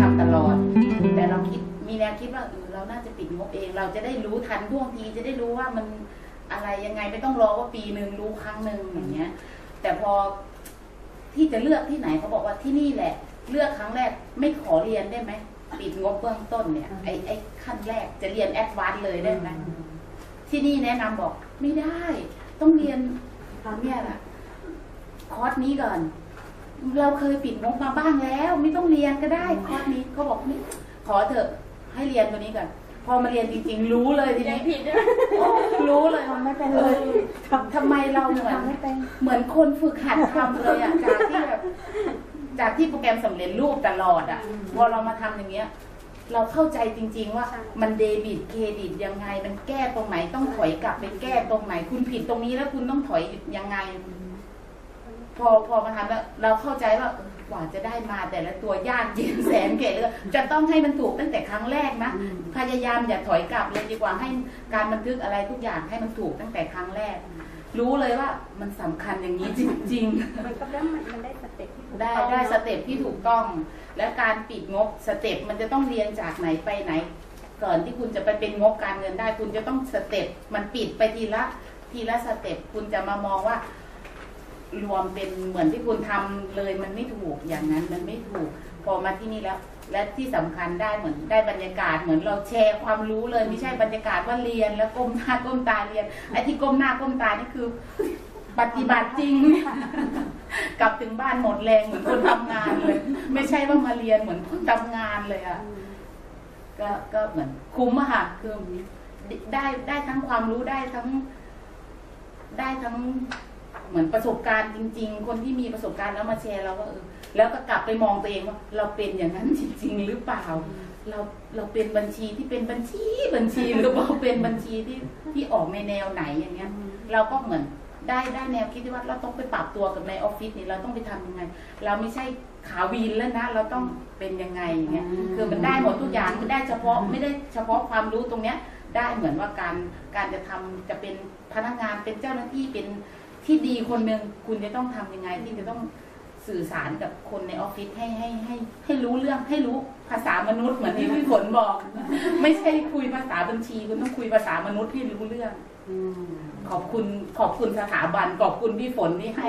ทำตลอด แต่เราคิดมีแนวคิดว่าเออเราน่าจะปิดงบเอง เราจะได้รู้ทันท่วงทีจะได้รู้ว่ามันอะไรยังไงไม่ต้องรอว่าปีหนึ่งรู้ครั้งหนึ่งอย่างเงี้ย แต่พอที่จะเลือกที่ไหนเขาบอกว่าที่นี่แหละ เลือกครั้งแรกไม่ขอเรียนได้ไหมปิดงบเบื้องต้นเนี่ยไอ้ไอ้ขั้นแรกจะเรียนแอดวานซ์เลยได้ไหมที่นี่แนะนำบอกไม่ได้ ต้องเรียนเนี่ยแหละคอร์สนี้ก่อน เราเคยปิดงบมาบ้างแล้ว ไม่ต้องเรียนก็ได้คอร์สนี้เขาบอกไม่ขอเถอะให้เรียนตัวนี้ก่อนพอมาเรียนจริงๆ รู้เลยทียันี้งผิดด้วยโอ้รู้เลยทำไม่เป็นเอเลยอทำไมเราเหมือนทำไม่เป็นเหมือนคนฝึกหัดทำเลยอะจากที่แบบจากที่โปรแกรมสำเร็จรูปตลอดอะพอเรามาทำอย่างเงี้ย เราเข้าใจจริง ๆ ว่ามันเดบิตเครดิตยังไง มันแก้ตรงไหนต้องถอยกลับไปแก้ตรงไหน คุณผิดตรงนี้แล้วคุณต้องถอยยังไง พอพอมาทำแล้วเราเข้าใจว่าเออกว่าจะได้มาแต่ละตัวยากเย็นแสนเกตเลยจะต้องให้มันถูกตั้งแต่ครั้งแรกนะพยายามอย่าถอยกลับเลยดีกว่าให้การบันทึกอะไรทุกอย่างให้มันถูกตั้งแต่ครั้งแรก รู้เลยว่ามันสำคัญอย่างนี้จริงๆมันก็แล้วมันมันได้สเต็ปที่ถูกได้ต้องได้สเนอะเต็ปที่ถูกต้อง และการปิดงบสเต็ปมันจะต้องเรียนจากไหนไปไหน ก่อนที่คุณจะไปเป็นงบการเงินได้ คุณจะต้องสเต็ปมันปิดไปทีละทีละสเต็ปคุณจะมามองว่า รวมเป็นเหมือนที่คุณทำเลยมันไม่ถูกอย่างนั้นมันไม่ถูก พอมาที่นี่แล้ว และที่สำคัญได้เหมือนได้บรรยากาศเหมือนเราแชร์ความรู้เลยไม่ใช่บรรยากาศว่าเรียนแล้วก้มหน้าก้มตาเรียนไอ้ที่ก้มหน้าก้มตานี่คือ ปฏิบัติจริง กลับถึงบ้านหมดแรงเหมือนคนทำงานเลย ไม่ใช่ว่ามาเรียนเหมือนคนทำงานเลยอะก็ก็เหมือนคุ้มอะค่ะคือได้ได้ทั้งความรู้ได้ทั้ง ได้ทั้ง เหมือนประสบการณ์จริง ๆ คนที่มีประสบการณ์แล้วมาแชร์เราว่าเออแล้วก็กลับไปมองตัวเองว่าเราเป็นอย่างนั้นจริง ๆ หรือเปล่า เราเราเป็นบัญชีที่เป็นบัญชีบัญชีหรือเราเป็นบัญชีที่ที่ออกในแนวไหนอย่างเงี้ย เราก็เหมือนได้ได้แนวคิดที่ว่าเราต้องไปปรับตัวกับในออฟฟิศนี่เราต้องไปทำยังไง เราไม่ใช่ขาวีนแล้วนะ เราต้องเป็นยังไงอย่างเงี้ยคือมันได้หมดทุกอย่างไม่ได้เฉพาะไม่ได้เฉพาะความรู้ตรงเนี้ยได้เหมือนว่าการการจะทำจะเป็นพนักงานเป็นเจ้าหน้าที่เป็น ที่ดีคนหนึ่งคุณจะต้องทำยังไง ที่จะต้องสื่อสารกับคนในออฟฟิศให้ให้ให้ให้รู้เรื่องให้รู้ภาษามนุษย์เหมือนที่พี่ฝนบอก ไม่ใช่คุยภาษาบัญชี คุณต้องคุยภาษามนุษย์ที่รู้เรื่องขอบคุณขอบคุณสถาบันขอบคุณพี่ฝนที่ให้